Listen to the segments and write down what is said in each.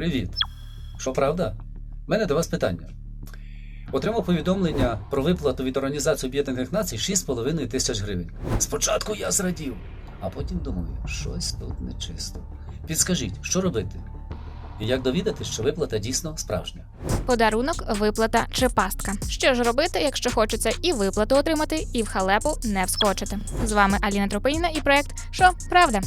Привіт. Що правда? У мене до вас питання. Отримав повідомлення про виплату від Організації Об'єднаних Націй 6,5 тисяч гривень. Спочатку я зрадів, а потім думаю, щось тут нечисто. Підскажіть, що робити? І як довідати, що виплата дійсно справжня? Подарунок, виплата чи пастка. Що ж робити, якщо хочеться і виплату отримати, і в халепу не вскочити? З вами Аліна Тропиніна і проект Що правда?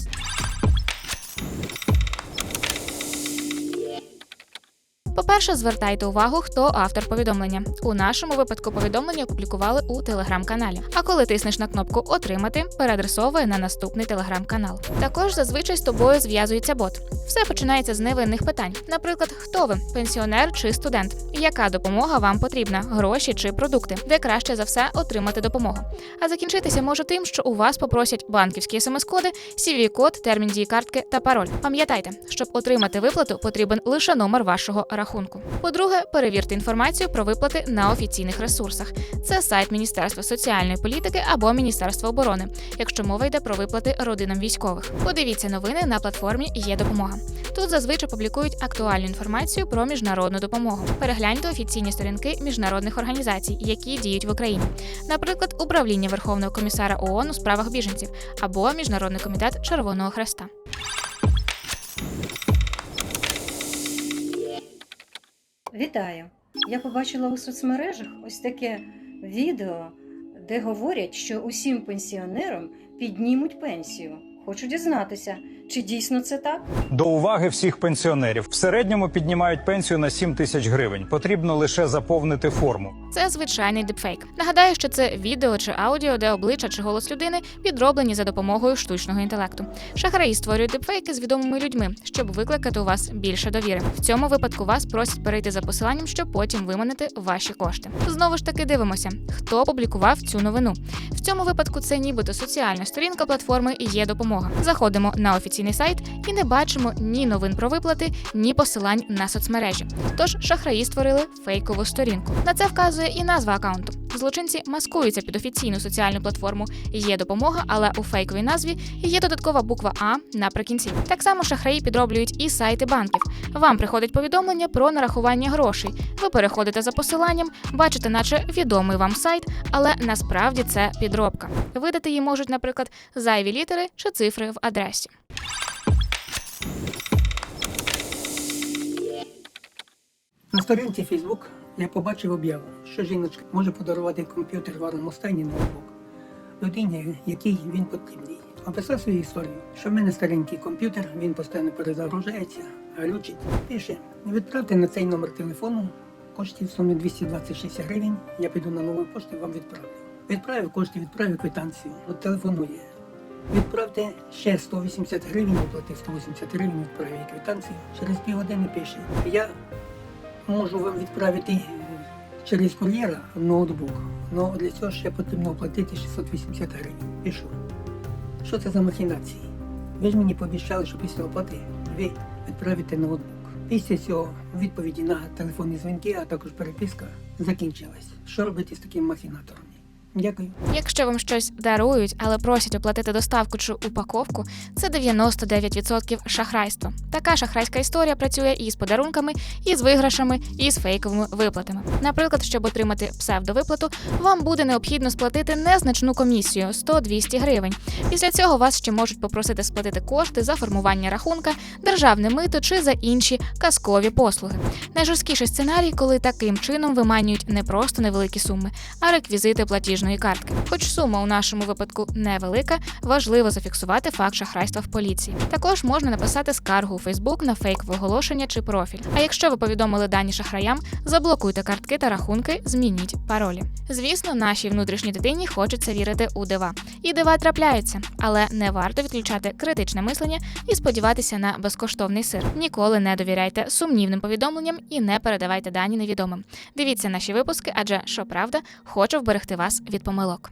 По-перше, звертайте увагу, хто автор повідомлення. У нашому випадку повідомлення опублікували у телеграм-каналі. А коли тиснеш на кнопку Отримати, переадресовує на наступний телеграм-канал. Також зазвичай з тобою зв'язується бот. Все починається з невинних питань. Наприклад, хто ви пенсіонер чи студент? Яка допомога вам потрібна? Гроші чи продукти? Де краще за все отримати допомогу? А закінчитися може тим, що у вас попросять банківські смс-коди, CVV-код, термін дії картки та пароль. Пам'ятайте, щоб отримати виплату, потрібен лише номер вашого рахунку. По-друге, перевірте інформацію про виплати на офіційних ресурсах. Це сайт Міністерства соціальної політики або Міністерства оборони, якщо мова йде про виплати родинам військових. Подивіться новини на платформі Є допомога. Тут зазвичай публікують актуальну інформацію про міжнародну допомогу. Перегляньте офіційні сторінки міжнародних організацій, які діють в Україні, наприклад, Управління Верховного комісара ООН у справах біженців або Міжнародний комітет Червоного Хреста. Вітаю! Я побачила у соцмережах ось таке відео, де говорять, що усім пенсіонерам піднімуть пенсію. Хочу дізнатися, чи дійсно це так? До уваги всіх пенсіонерів в середньому піднімають пенсію на 7 тисяч гривень. Потрібно лише заповнити форму. Це звичайний дипфейк. Нагадаю, що це відео чи аудіо, де обличчя чи голос людини підроблені за допомогою штучного інтелекту. Шахраї створюють дипфейки з відомими людьми, щоб викликати у вас більше довіри. В цьому випадку вас просять перейти за посиланням, щоб потім виманити ваші кошти. Знову ж таки дивимося, хто опублікував цю новину. В цьому випадку це нібито соціальна сторінка платформи є допомога. Заходимо на офіційний сайт і не бачимо ні новин про виплати, ні посилань на соцмережі. Тож шахраї створили фейкову сторінку. На це вказує і назва акаунту. Злочинці маскуються під офіційну соціальну платформу Є допомога, але у фейковій назві є додаткова буква А наприкінці. Так само шахраї підроблюють і сайти банків. Вам приходить повідомлення про нарахування грошей. Ви переходите за посиланням, бачите, наче відомий вам сайт, але насправді це підробка. Видати її можуть, наприклад, зайві літери чи цифри в адресі. На сторінці Facebook я побачив об'яву, що жіночка може подарувати комп'ютер в гарному стані ноутбук людині, якій він потрібний. Описав свою історію, що в мене старенький комп'ютер, він постійно перезагружається, глючить. Пише, відправте на цей номер телефону коштів в сумі 226 гривень, я піду на нову пошту вам відправлю. Відправив кошти, відправив квитанцію, от телефонує. Відправте ще 180 гривень, оплатив 180 гривень, відправив квитанцію. Через півгодини пише, я можу вам відправити через кур'єра ноутбук. але для цього ще потрібно оплатити 680 гривень. Пишу. Що це за махінації? Ви ж мені пообіцяли, що після оплати ви відправите ноутбук. Після цього відповіді на телефонні дзвінки, а також переписка закінчилась. Що робити з таким махінатором? Дякую. Якщо вам щось дарують, але просять оплатити доставку чи упаковку, це 99% шахрайства. Така шахрайська історія працює і з подарунками, і з виграшами, і з фейковими виплатами. Наприклад, щоб отримати псевдовиплату, вам буде необхідно сплатити незначну комісію 100-200 гривень. Після цього вас ще можуть попросити сплатити кошти за формування рахунка, державне мито чи за інші казкові послуги. Найжорсткіший сценарій, коли таким чином виманюють не просто невеликі суми, а реквізити платіжної картки. Хоч сума у нашому випадку невелика, важливо зафіксувати факт шахрайства в поліції. Також можна написати скаргу у Фейсбук на фейкове оголошення чи профіль. А якщо ви повідомили дані шахраям, заблокуйте картки та рахунки, змініть паролі. Звісно, нашій внутрішній дитині хочеться вірити у дива. І дива трапляються, але не варто відключати критичне мислення і сподіватися на безкоштовний сир. Ніколи не довіряйте сумнівним повідомленням і не передавайте дані невідомим. Дивіться наші випуски, адже що правда, хочу вберегти вас від помилок.